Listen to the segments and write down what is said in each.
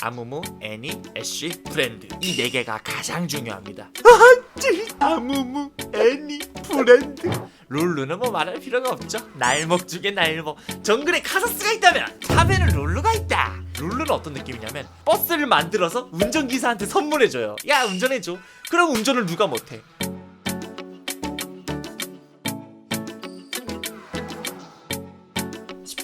아무무, 애니, 애쉬, 브랜드 이 네 개가 가장 중요합니다. 아무무, 애니, 브랜드 룰루는 뭐 말할 필요가 없죠. 날먹 중에 날먹. 정글에 카사스가 있다면 탑에는 룰루가 있다. 룰루는 어떤 느낌이냐면 버스를 만들어서 운전기사한테 선물해줘요. 야 운전해줘. 그럼 운전을 누가 못해?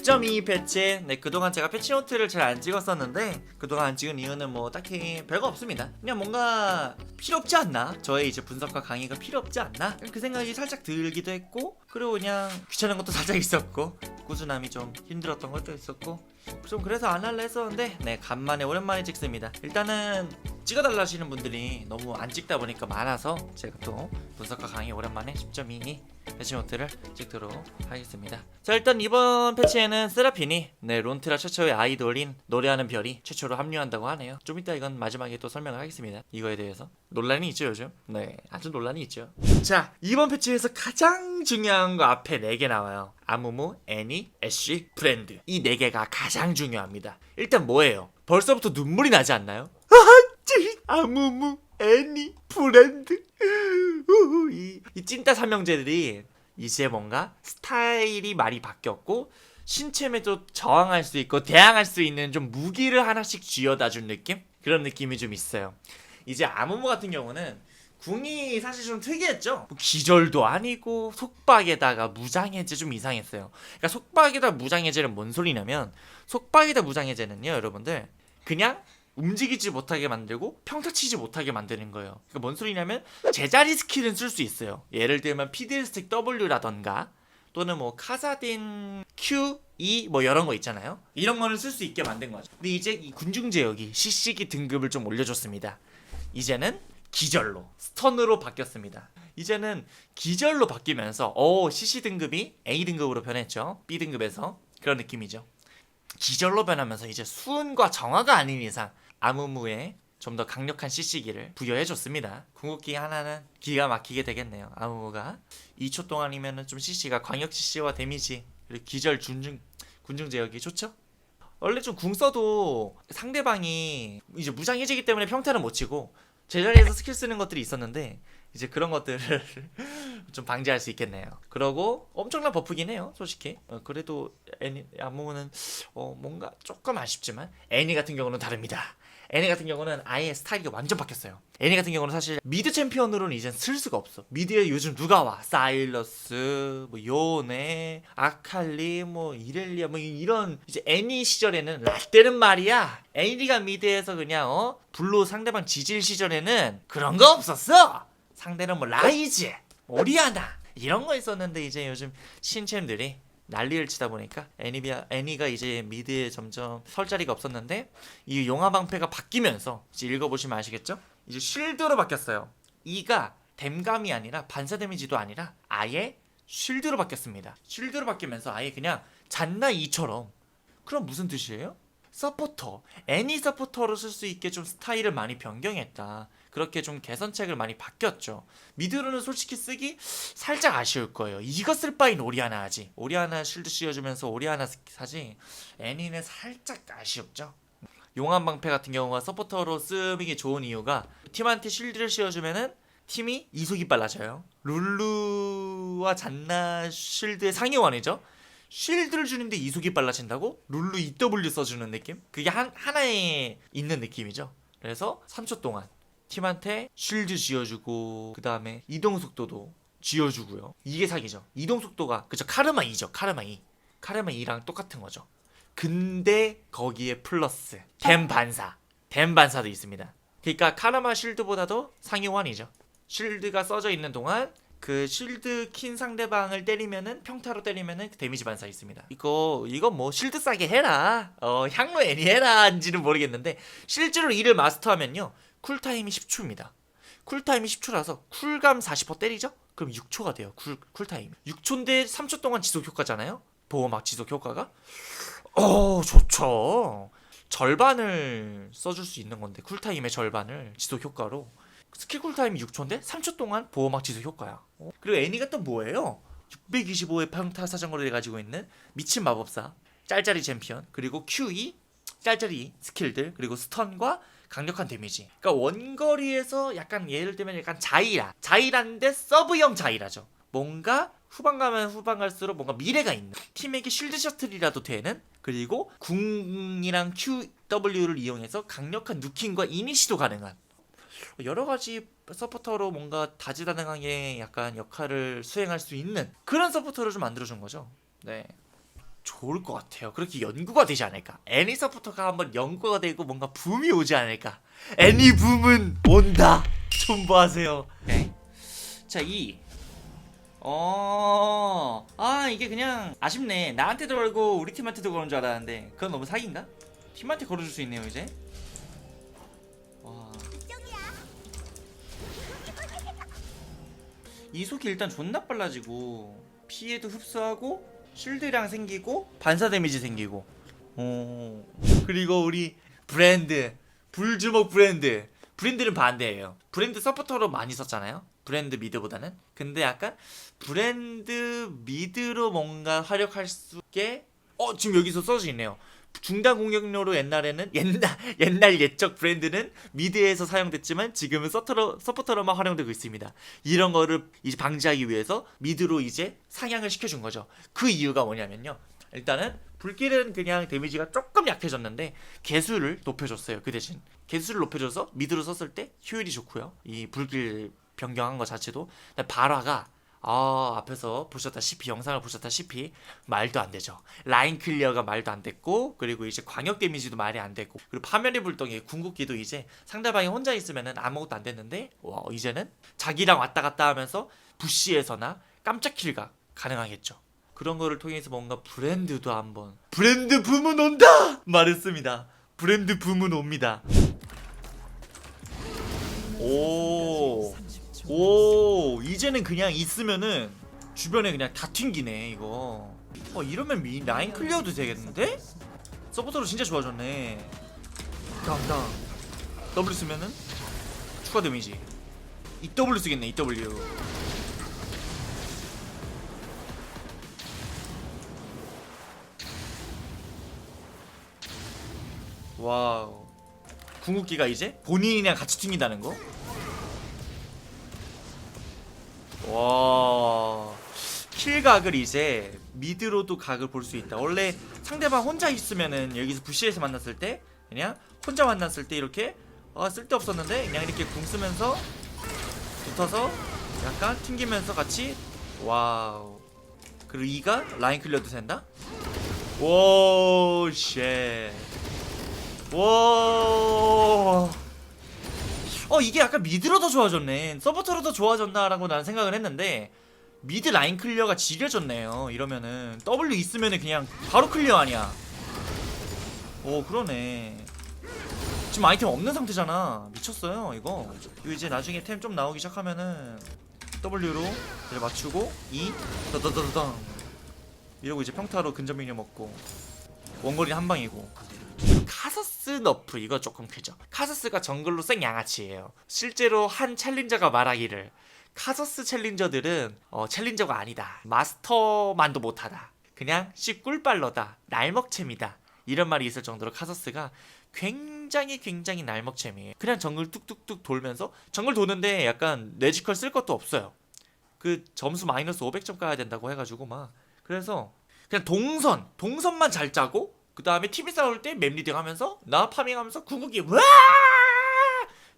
점이 패치. 네, 그동안 제가 패치노트를 잘 안 찍었었는데 그동안 안 찍은 이유는 뭐 딱히 별거 없습니다. 그냥 뭔가 필요 없지 않나? 저의 이제 분석과 강의가 필요 없지 않나? 그 생각이 살짝 들기도 했고 그리고 그냥 귀찮은 것도 살짝 있었고 꾸준함이 좀 힘들었던 것도 있었고 좀 그래서 안 할라 했었는데 네 간만에 오랜만에 찍습니다. 일단은 찍어달라 하시는 분들이 너무 안 찍다 보니까 많아서 제가 또 분석과 강의 오랜만에 10.2 패치노트를 찍도록 하겠습니다. 자 일단 이번 패치에는 세라핀이 네 론트라 최초의 아이돌인 노래하는 별이 최초로 합류한다고 하네요. 좀 이따 이건 마지막에 또 설명을 하겠습니다. 이거에 대해서 논란이 있죠 요즘. 네 아주 논란이 있죠. 자 이번 패치에서 가장 중요한 거 앞에 4개 나와요. 아무무, 애니, 애쉬, 브랜드 이 4개가 가장 중요합니다. 일단 뭐예요? 벌써부터 눈물이 나지 않나요? 아무무, 애니, 브랜드 이, 이 찐따 삼형제들이 이제 뭔가 스타일이 많이 바뀌었고 신체에도 저항할 수 있고 대항할 수 있는 좀 무기를 하나씩 쥐어다 준 느낌? 그런 느낌이 좀 있어요. 이제 아무무 같은 경우는 궁이 사실 좀 특이했죠. 뭐 기절도 아니고 속박에다가 무장해제 좀 이상했어요. 그러니까 속박에다 무장해제는 뭔 소리냐면 속박에다 무장해제는요, 여러분들 그냥 움직이지 못하게 만들고 평타 치지 못하게 만드는 거예요. 그러니까 뭔 소리냐면 제자리 스킬은 쓸 수 있어요. 예를 들면 피드 스틱 W라던가 또는 뭐 카사딘 Q, E 뭐 이런 거 있잖아요. 이런 거는 쓸 수 있게 만든 거죠. 근데 이제 이 군중 제역이 시시기 등급을 좀 올려줬습니다. 이제는 기절로 스턴으로 바뀌었습니다. 이제는 기절로 바뀌면서 어 CC 등급이 A 등급으로 변했죠. B 등급에서 그런 느낌이죠. 기절로 변하면서 이제 수은과 정화가 아닌 이상 아무무에 좀 더 강력한 CC기를 부여해줬습니다. 궁극기 하나는 기가 막히게 되겠네요. 아무무가 2초 동안이면은 좀 CC가 광역 CC와 데미지 그리고 기절 준중 군중 제어기 좋죠? 원래 좀 궁 써도 상대방이 이제 무장해지기 때문에 평타를 못 치고 제자리에서 스킬 쓰는 것들이 있었는데 이제 그런 것들을 좀 방지할 수 있겠네요. 그러고 엄청난 버프긴 해요, 솔직히. 어, 그래도 애니 안무는 어, 뭔가 조금 아쉽지만 애니 같은 경우는 다릅니다. 애니 같은 경우는 아예 스타일이 완전 바뀌었어요. 애니 같은 경우는 사실 미드 챔피언으로는 이젠 쓸 수가 없어. 미드에 요즘 누가 와? 사일러스, 뭐 요네, 아칼리, 뭐 이렐리아, 뭐 이런 이제 애니 시절에는 라떼는 말이야. 애니가 미드에서 그냥 어 블루 상대방 지질 시절에는 그런 거 없었어. 상대는 뭐 라이즈, 오리아나 이런 거 있었는데 이제 요즘 신챔들이 난리를 치다 보니까 애니비아 애니가 이제 미드에 점점 설 자리가 없었는데 이 용화 방패가 바뀌면서 이제 읽어보시면 아시겠죠? 이제 쉴드로 바뀌었어요. 이가 댐감이 아니라 반사 데미지도 아니라 아예 쉴드로 바뀌었습니다. 쉴드로 바뀌면서 아예 그냥 잔나 2처럼 그럼 무슨 뜻이에요? 서포터 애니 서포터로 쓸 수 있게 좀 스타일을 많이 변경했다. 그렇게 좀 개선책을 많이 바뀌었죠. 미드로는 솔직히 쓰기 살짝 아쉬울 거예요. 이거 쓸 바엔 오리아나 하지. 오리아나 쉴드 씌워주면서 오리아나 사지. 애니는 살짝 아쉬웠죠. 용암 방패 같은 경우가 서포터로 쓰기 좋은 이유가 팀한테 쉴드를 씌워주면은 팀이 이속이 빨라져요. 룰루와 잔나 쉴드의 상위원이죠. 쉴드를 주는데 이속이 빨라진다고? 룰루 EW 써주는 느낌? 그게 한, 하나에 있는 느낌이죠. 그래서 3초 동안 팀한테 쉴드 쥐어주고 그 다음에 이동 속도도 쥐어주고요. 이게 사기죠. 이동 속도가 그죠 카르마 2죠. 카르마 2. 카르마 2랑 똑같은 거죠. 근데 거기에 플러스 댐 반사. 댐 반사도 있습니다. 그러니까 카르마 쉴드보다도 상위원이죠. 쉴드가 써져 있는 동안 그 쉴드 킨 상대방을 때리면은 평타로 때리면은 데미지 반사 있습니다. 이거 이거 뭐 쉴드 싸게 해라. 어 향로 애니 해라인지는 모르겠는데 실제로 이를 마스터하면요 쿨타임이 10초입니다. 쿨타임이 10초라서 쿨감 40% 때리죠? 그럼 6초가 돼요. 쿨 쿨타임. 6초인데 3초 동안 지속 효과잖아요. 보호막 지속 효과가. 어 좋죠. 절반을 써줄 수 있는 건데 쿨타임의 절반을 지속 효과로 스킬 쿨타임이 6초인데 3초 동안 보호막 지속 효과야. 어? 그리고 애니가 또 뭐예요? 625의 평타 사정거리를 가지고 있는 미친 마법사 짤짤이 챔피언 그리고 QE 짤짤이 스킬들 그리고 스턴과 강력한 데미지. 그러니까 원거리에서 약간 예를 들면 약간 자이라, 자이라인데 서브형 자이라죠. 뭔가 후반 가면 후반 갈수록 뭔가 미래가 있는 팀에게 쉴드 셔틀이라도 되는 그리고 궁이랑 QW를 이용해서 강력한 누킹과 이니시도 가능한 여러 가지 서포터로 뭔가 다재다능하게 약간 역할을 수행할 수 있는 그런 서포터를 좀 만들어준 거죠. 네. 좋을 것 같아요. 그렇게 연구가 되지 않을까. 애니 서포터가 한번 연구가 되고 뭔가 붐이 오지 않을까. 애니 붐은 온다. 존버하세요. 오케이. 자, 2. 어, 아, 이게 그냥 아쉽네. 나한테도 걸고 우리 팀한테도 거는 줄 알았는데. 그건 너무 사기인가? 팀한테 걸어줄 수 있네요, 이제. 와. 이속이 일단 존나 빨라지고 피해도 흡수하고 쉴드량 생기고 반사 데미지 생기고. 어 그리고 우리 브랜드 불주먹 브랜드. 브랜드는 반대예요. 브랜드 서포터로 많이 썼잖아요. 브랜드 미드보다는. 근데 약간 브랜드 미드로 뭔가 활용할 수 있게 어 지금 여기서 써져 있네요 중단 공격료로 옛날에는 옛날 옛날 옛적 브랜드는 미드에서 사용됐지만 지금은 서터로 서포터로만 활용되고 있습니다. 이런 거를 이제 방지하기 위해서 미드로 이제 상향을 시켜준 거죠. 그 이유가 뭐냐면요. 일단은 불길은 그냥 데미지가 조금 약해졌는데 개수를 높여줬어요. 그 대신 개수를 높여줘서 미드로 썼을 때 효율이 좋고요. 이 불길 변경한 것 자체도 발화가 아 앞에서 보셨다시피 영상을 보셨다시피 말도 안 되죠. 라인 클리어가 말도 안 됐고 그리고 이제 광역 데미지도 말이 안 됐고 그리고 파멸의 불덩이 궁극기도 이제 상대방이 혼자 있으면은 아무것도 안 됐는데 와 이제는 자기랑 왔다 갔다 하면서 부시에서나 깜짝 킬가 가능하겠죠. 그런 거를 통해서 뭔가 브랜드도 한번 브랜드 붐은 온다 말했습니다. 브랜드 붐은 옵니다. 오. 오 이제는 그냥 있으면은 주변에 그냥 다 튕기네 이거. 어 이러면 미, 라인 클리어도 되겠는데? 서포터로 진짜 좋아졌네. 당당 W 쓰면은 추가 데미지. EW 쓰겠네 EW 와우. 궁극기가 이제 본인이랑 같이 튕긴다는 거? 와 킬각을 이제 미드로도 각을 볼 수 있다. 원래 상대방 혼자 있으면은 여기서 부시에서 만났을 때 그냥 혼자 만났을 때 이렇게 아 쓸데 없었는데 그냥 이렇게 궁 쓰면서 붙어서 약간 튕기면서 같이 와우 그리고 이가 라인 클리어도 된다. 오 쉣. 와. 어 이게 약간 미드로 더 좋아졌네. 서포터로 더 좋아졌나라고 나는 생각을 했는데 미드 라인 클리어가 지려졌네요. 이러면은 W 있으면은 그냥 바로 클리어 아니야. 오 그러네. 지금 아이템 없는 상태잖아. 미쳤어요 이거. 이거 이제 나중에 템 좀 나오기 시작하면은 W로 이제 맞추고 2 더더더더. 이러고 이제 평타로 근접 미녀 먹고 원거리는 한 방이고 카서스 너프 이거 조금 크죠. 카서스가 정글로 생 양아치예요. 실제로 한 챌린저가 말하기를 카서스 챌린저들은 어, 챌린저가 아니다. 마스터만도 못하다. 그냥 씨 꿀빨러다. 날먹챔이다. 이런 말이 있을 정도로 카서스가 굉장히 굉장히 날먹챔이에요. 그냥 정글 뚝뚝뚝 돌면서 정글 도는데 약간 뇌지컬 쓸 것도 없어요. 그 점수 마이너스 500점 가야 된다고 해가지고 막 그래서 그냥 동선 동선만 잘 짜고 그 다음에 팀이 싸울 때 맵리딩 하면서 나 파밍하면서 궁극기 와!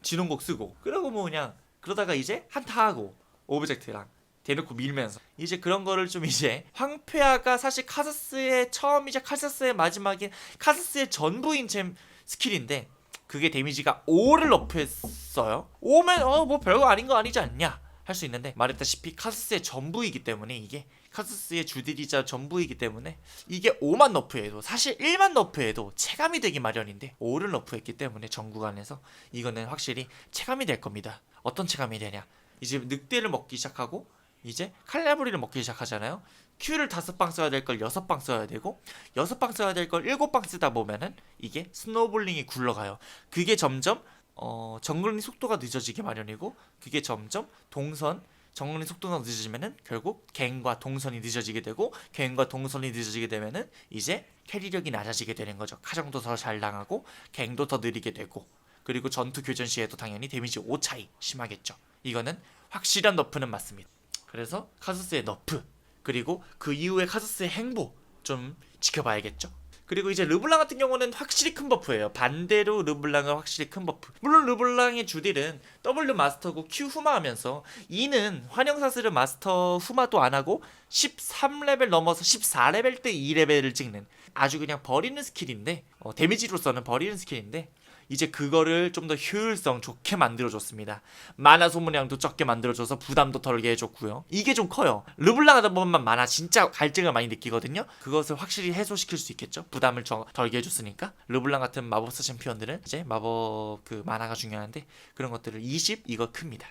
진홍곡 쓰고. 그러고 뭐 그냥 그러다가 이제 한타하고 오브젝트랑 대놓고 밀면서. 이제 그런 거를 좀 이제 황폐화가 사실 카사스의 처음이자 카사스의 마지막인 카사스의 전부인 챔 스킬인데 그게 데미지가 5를 너프했어요. 5면 어 뭐 별거 아닌 거 아니지 않냐 할 수 있는데 말했다시피 카사스의 전부이기 때문에 이게 카사스의 주딜이자 전부이기 때문에 이게 5만 너프해도 사실 1만 너프해도 체감이 되기 마련인데 5를 너프했기 때문에 전 구간에서 이거는 확실히 체감이 될 겁니다. 어떤 체감이 되냐? 이제 늑대를 먹기 시작하고 이제 칼라브리를 먹기 시작하잖아요. Q를 다섯 방 써야 될 걸 여섯 방 써야 되고 여섯 방 써야 될 걸 일곱 방 쓰다 보면은 이게 스노볼링이 굴러가요. 그게 점점 어, 정글링 속도가 늦어지기 마련이고 그게 점점 동선 정글링 속도가 늦어지면은 결국 갱과 동선이 늦어지게 되고 갱과 동선이 늦어지게 되면은 이제 캐리력이 낮아지게 되는 거죠. 카정도 더 잘 당하고 갱도 더 느리게 되고 그리고 전투 교전 시에도 당연히 데미지 5 차이 심하겠죠. 이거는 확실한 너프는 맞습니다. 그래서 카수스의 너프 그리고 그 이후에 카수스의 행보 좀 지켜봐야겠죠. 그리고 이제 르블랑 같은 경우는 확실히 큰 버프예요. 반대로 르블랑은 확실히 큰 버프. 물론 르블랑의 주딜은 W 마스터고 Q 후마하면서 E는 환영사슬을 마스터 후마도 안 하고 13레벨 넘어서 14레벨 때 2레벨을 찍는 아주 그냥 버리는 스킬인데 어, 데미지로서는 버리는 스킬인데 이제 그거를 좀 더 효율성 좋게 만들어줬습니다. 만화 소모량도 적게 만들어줘서 부담도 덜게 해줬고요. 이게 좀 커요. 르블랑 하다 보면 만화 진짜 갈증을 많이 느끼거든요. 그것을 확실히 해소시킬 수 있겠죠. 부담을 저- 덜게 해줬으니까. 르블랑 같은 마법사 챔피언들은 이제 마법 그 만화가 중요한데 그런 것들을 20 이거 큽니다.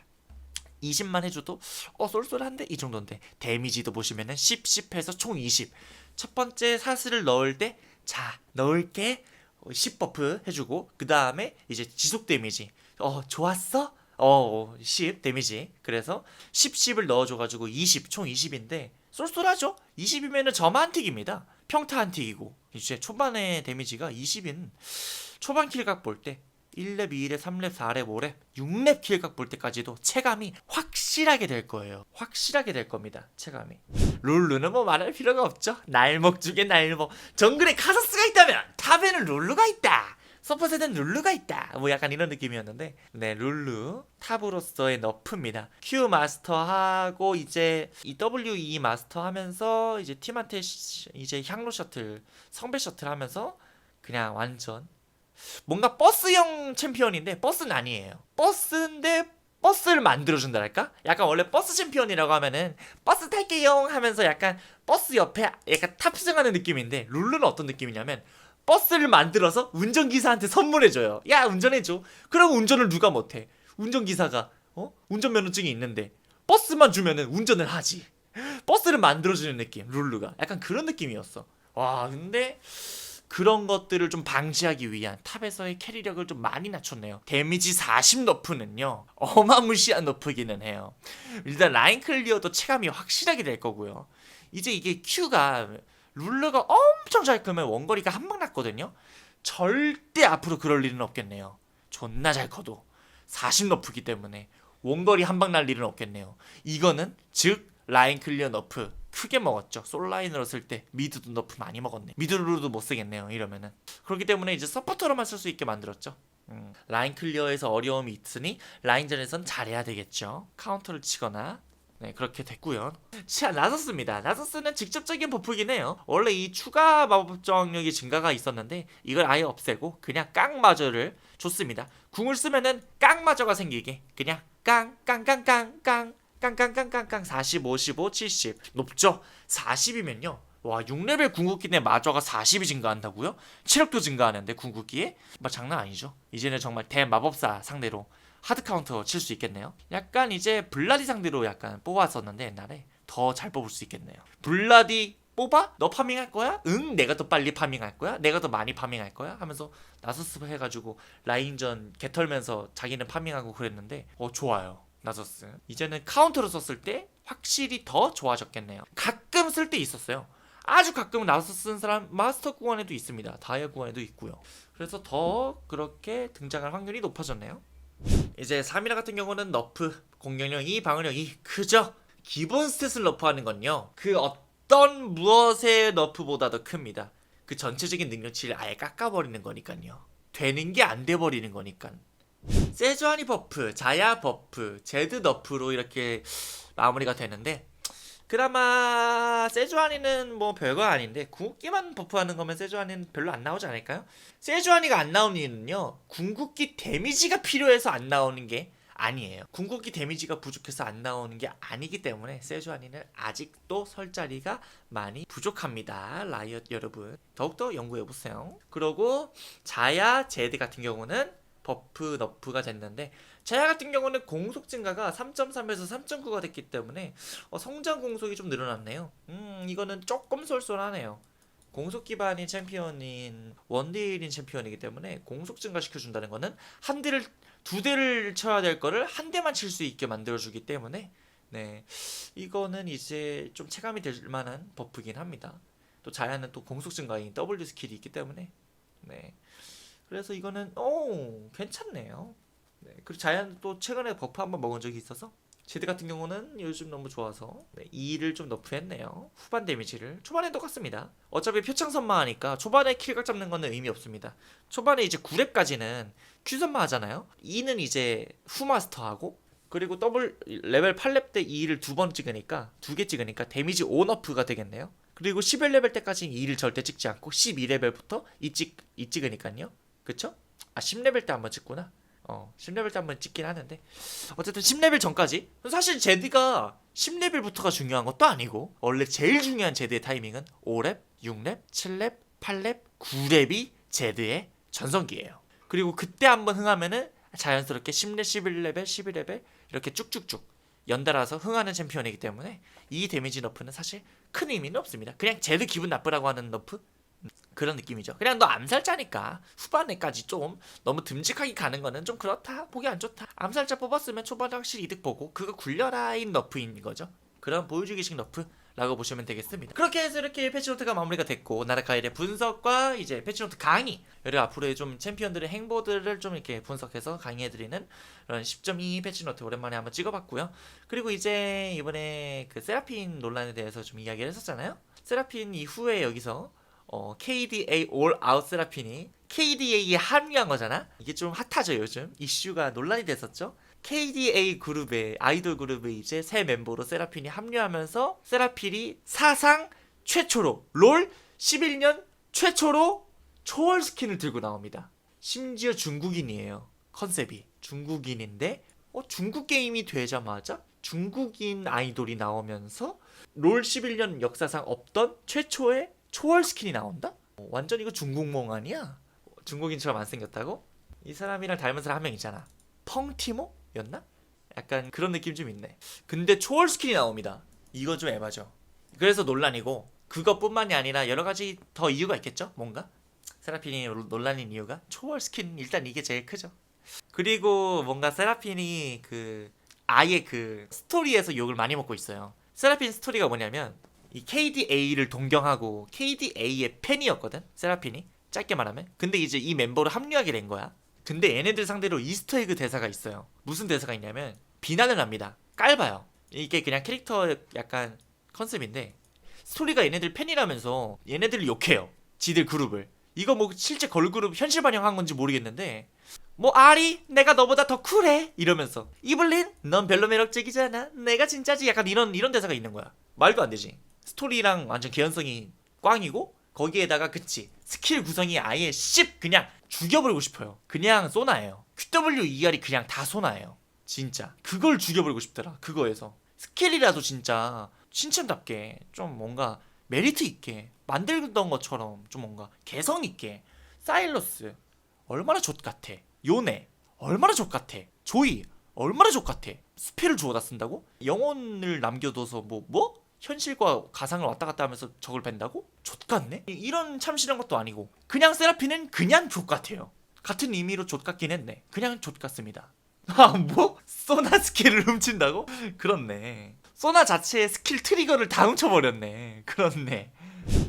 20만 해줘도 어 쏠쏠한데 이 정도인데 데미지도 보시면은 10, 10해서 총 20. 첫 번째 사슬을 넣을 때 자 넣을게 10 버프 해주고 그 다음에 이제 지속 데미지 어 좋았어? 어, 10 데미지 그래서 10, 10을 넣어줘가지고 20 총 20인데 쏠쏠하죠? 20이면은 점화 한 틱입니다 평타 한 틱이고 이제 초반에 데미지가 20인 초반 킬각 볼 때 1렙, 2렙, 3렙, 4렙, 5렙, 6렙 킬각 볼 때까지도 체감이 확실하게 될 거예요. 확실하게 될 겁니다. 체감이. 룰루는 뭐 말할 필요가 없죠. 날먹 중에 날먹. 정글에 카서스가 있다면 탑에는 룰루가 있다. 서폿에는 룰루가 있다. 뭐 약간 이런 느낌이었는데 네 룰루 탑으로서의 너프입니다. Q 마스터하고 이제 이 WE 마스터 하면서 이제 팀한테 시- 이제 향로 셔틀 성배 셔틀 하면서 그냥 완전 뭔가 버스형 챔피언인데 버스는 아니에요. 버스인데 버스를 만들어준다랄까? 약간 원래 버스 챔피언이라고 하면은 버스 탈게요 하면서 약간 버스 옆에 약간 탑승하는 느낌인데 룰루는 어떤 느낌이냐면 버스를 만들어서 운전기사한테 선물해줘요. 야 운전해줘. 그럼 운전을 누가 못해? 운전기사가 어? 운전면허증이 있는데 버스만 주면은 운전을 하지. 버스를 만들어주는 느낌 룰루가 약간 그런 느낌이었어. 와 근데 그런 것들을 좀 방지하기 위한 탑에서의 캐리력을 좀 많이 낮췄네요. 데미지 40 너프는요. 어마무시한 너프기는 해요. 일단 라인 클리어도 체감이 확실하게 될 거고요. 이제 이게 Q가 룰러가 엄청 잘 크면 원거리가 한방 났거든요. 절대 앞으로 그럴 일은 없겠네요. 존나 잘 커도 40 너프기 때문에 원거리 한방 날 일은 없겠네요. 이거는 즉 라인 클리어 너프 크게 먹었죠. 솔라인으로 쓸 때 미드도 너프 많이 먹었네. 미드로도 못 쓰겠네요. 이러면은 그렇기 때문에 이제 서포터로만 쓸 수 있게 만들었죠. 음, 라인 클리어에서 어려움이 있으니 라인전에선 잘해야 되겠죠. 카운터를 치거나 네 그렇게 됐고요. 자 나서스입니다. 나서스는 직접적인 버프긴 해요. 원래 이 추가 마법 저항력이 증가가 있었는데 이걸 아예 없애고 그냥 깡마저를 줬습니다. 궁을 쓰면은 깡마저가 생기게 그냥 깡 깡 깡 깡 깡 깡깡깡깡깡 40, 55, 70 높죠? 40이면요 와 6레벨 궁극기 내 마저가 40이 증가한다고요? 체력도 증가하는데 궁극기에? 뭐 장난 아니죠 이제는 정말 대마법사 상대로 하드 카운터 칠 수 있겠네요 약간 이제 블라디 상대로 약간 뽑았었는데 옛날에 더 잘 뽑을 수 있겠네요 블라디 뽑아? 너 파밍할 거야? 응 내가 더 빨리 파밍할 거야? 내가 더 많이 파밍할 거야? 하면서 나서스 해가지고 라인전 개털면서 자기는 파밍하고 그랬는데 어 좋아요 나서스 이제는 카운터로 썼을 때 확실히 더 좋아졌겠네요 가끔 쓸 때 있었어요 아주 가끔 나서스 쓰는 사람 마스터 구간에도 있습니다 다이아 구간에도 있고요 그래서 더 그렇게 등장할 확률이 높아졌네요 이제 3이라 같은 경우는 너프 공격력 2 방어력 2 크죠. 기본 스탯을 너프하는 건요 그 어떤 무엇의 너프보다도 큽니다. 그 전체적인 능력치를 아예 깎아버리는 거니까요. 되는 게 안 돼버리는 거니까 세주아니 버프, 자야 버프, 제드 너프로 이렇게 마무리가 되는데 그나마 세주아니는 뭐 별거 아닌데 궁극기만 버프하는 거면 세주아니는 별로 안 나오지 않을까요? 세주아니가 안 나오는 이유는요. 궁극기 데미지가 필요해서 안 나오는 게 아니에요. 궁극기 데미지가 부족해서 안 나오는 게 아니기 때문에 세주아니는 아직도 설 자리가 많이 부족합니다. 라이엇 여러분. 더욱더 연구해 보세요. 그리고 자야 제드 같은 경우는 버프 너프가 됐는데 자야 같은 경우는 공속 증가가 3.3에서 3.9가 됐기 때문에 어, 성장 공속이 좀 늘어났네요. 음 이거는 조금 쏠쏠하네요. 공속 기반인 챔피언인 원딜인 챔피언이기 때문에 공속 증가시켜 준다는 거는 한 대를 두 대를 쳐야 될 거를 한 대만 칠 수 있게 만들어 주기 때문에 네, 이거는 이제 좀 체감이 될 만한 버프긴 합니다. 또 자야는 또 공속 증가인 W 스킬이 있기 때문에 네, 그래서 이거는 오 괜찮네요. 네, 그리고 자야는 또 최근에 버프 한번 먹은 적이 있어서 제드 같은 경우는 요즘 너무 좋아서 네, 2를 좀 너프했네요. 후반 데미지를 초반엔 똑같습니다. 어차피 표창선마하니까 초반에 킬각 잡는 거는 의미 없습니다. 초반에 이제 9렙까지는 큐선마 하잖아요. 2는 이제 후마스터하고 그리고 더블 레벨 8렙 때 2를 두 번 찍으니까 두 개 찍으니까 데미지 온어프가 되겠네요. 그리고 11레벨 때까지는 2를 절대 찍지 않고 12레벨부터 2 찍, 2 찍으니까요. 그쵸? 아 10레벨 때 한번 찍구나. 어 10레벨 때 한번 찍긴 하는데 어쨌든 10레벨 전까지 사실 제드가 10레벨부터가 중요한 것도 아니고 원래 제일 중요한 제드의 타이밍은 5렙, 6렙, 7렙, 8렙, 9렙이 제드의 전성기예요. 그리고 그때 한번 흥하면은 자연스럽게 10렙, 11레벨, 11레벨 이렇게 쭉쭉쭉 연달아서 흥하는 챔피언이기 때문에 이 데미지 너프는 사실 큰 의미는 없습니다. 그냥 제드 기분 나쁘라고 하는 너프 음, 그런 느낌이죠. 그냥 너 암살자니까 후반에까지 좀 너무 듬직하게 가는 거는 좀 그렇다. 보기 안 좋다. 암살자 뽑았으면 초반에 확실히 이득 보고 그거 굴려라인 너프인 거죠. 그런 보여주기식 너프 라고 보시면 되겠습니다. 그렇게 해서 이렇게 패치노트가 마무리가 됐고 나라카일의 분석과 이제 패치노트 강의 그리고 앞으로의 좀 챔피언들의 행보들을 좀 이렇게 분석해서 강의해드리는 그런 10.2 패치노트 오랜만에 한번 찍어봤고요. 그리고 이제 이번에 그 세라핀 논란에 대해서 좀 이야기를 했었잖아요. 세라핀 이후에 여기서 어, KDA 올 아웃 세라핀이 KDA에 합류한 거잖아. 이게 좀 핫하죠 요즘 이슈가 논란이 됐었죠. KDA 그룹의 아이돌 그룹에 이제 새 멤버로 세라핀이 합류하면서 세라핀이 사상 최초로 롤 11년 최초로 초월 스킨을 들고 나옵니다. 심지어 중국인이에요. 컨셉이 중국인인데 어, 중국 게임이 되자마자 중국인 아이돌이 나오면서 롤 11년 역사상 없던 최초의 초월 스킨이 나온다? 어, 완전 이거 중국몽 아니야? 중국인처럼 안 생겼다고? 이 사람이랑 닮은 사람 한 명 있잖아. 펑티모였나? 약간 그런 느낌 좀 있네. 근데 초월 스킨이 나옵니다. 이건 좀 에바죠. 그래서 논란이고 그것뿐만이 아니라 여러 가지 더 이유가 있겠죠? 뭔가? 세라핀이 논란인 이유가 초월 스킨 일단 이게 제일 크죠. 그리고 뭔가 세라핀이 그 아예 그 스토리에서 욕을 많이 먹고 있어요. 세라핀 스토리가 뭐냐면 이 KDA를 동경하고 KDA의 팬이었거든. 세라핀이 짧게 말하면. 근데 이제 이 멤버로 합류하게 된 거야. 근데 얘네들 상대로 이스터에그 대사가 있어요. 무슨 대사가 있냐면 비난을 합니다. 깔봐요. 이게 그냥 캐릭터 약간 컨셉인데 스토리가 얘네들 팬이라면서 얘네들을 욕해요. 지들 그룹을. 이거 뭐 실제 걸그룹 현실 반영한 건지 모르겠는데 뭐 아리 내가 너보다 더 쿨해 이러면서 이블린 넌 별로 매력적이잖아 내가 진짜지 약간 이런 이런 대사가 있는 거야 말도 안 되지 스토리랑 완전 개연성이 꽝이고 거기에다가 그치 스킬 구성이 아예 씹 그냥 죽여버리고 싶어요. 그냥 소나예요. QWER이 그냥 다 소나예요. 진짜. 그걸 죽여버리고 싶더라 그거에서. 스킬이라도 진짜 신챔답게 좀 뭔가 메리트 있게 만들던 것처럼 좀 뭔가 개성 있게 사일러스 얼마나 좆 같아. 요네 얼마나 좆 같아. 조이 얼마나 좆 같아. 스펠을 주워다 쓴다고? 영혼을 남겨둬서 뭐 뭐? 현실과 가상을 왔다 갔다 하면서 적을 뺀다고? 좆 같네? 이- 이런 참신한 것도 아니고 그냥 세라핀은 그냥 좆 같아요 같은 의미로 좆 같긴 했네 그냥 좆 같습니다 아 뭐? 소나 스킬을 훔친다고? 그렇네 소나 자체의 스킬 트리거를 다 훔쳐버렸네 그렇네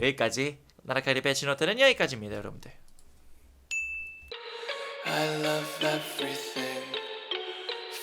여기까지 나라카리 배치노트는 여기까지입니다 여러분들.